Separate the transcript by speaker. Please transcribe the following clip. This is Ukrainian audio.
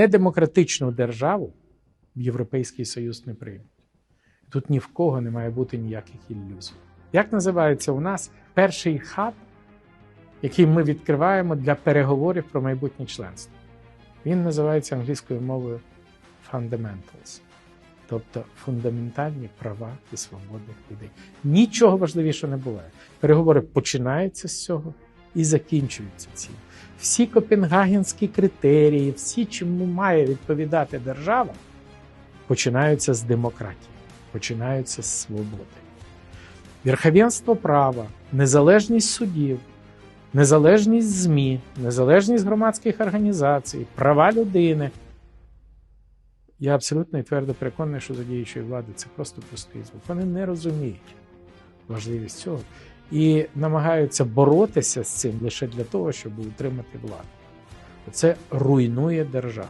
Speaker 1: Недемократичну державу в Європейський Союз не приймуть. Тут ні в кого не має бути ніяких ілюзій. Як називається у нас перший хаб, який ми відкриваємо для переговорів про майбутнє членство? Він називається англійською мовою Fundamentals, тобто фундаментальні права і свободи людей. Нічого важливішого не буває. Переговори починаються з цього і закінчуються цим. Всі копенгагенські критерії, всі, чому має відповідати держава, починаються з демократії, починаються з свободи. Верховенство права, незалежність судів, незалежність ЗМІ, незалежність громадських організацій, права людини. Я абсолютно і твердо переконаний, що за діючої влади це просто пустий звук. Вони не розуміють важливість цього і намагаються боротися з цим лише для того, щоб утримати владу. Це руйнує державу.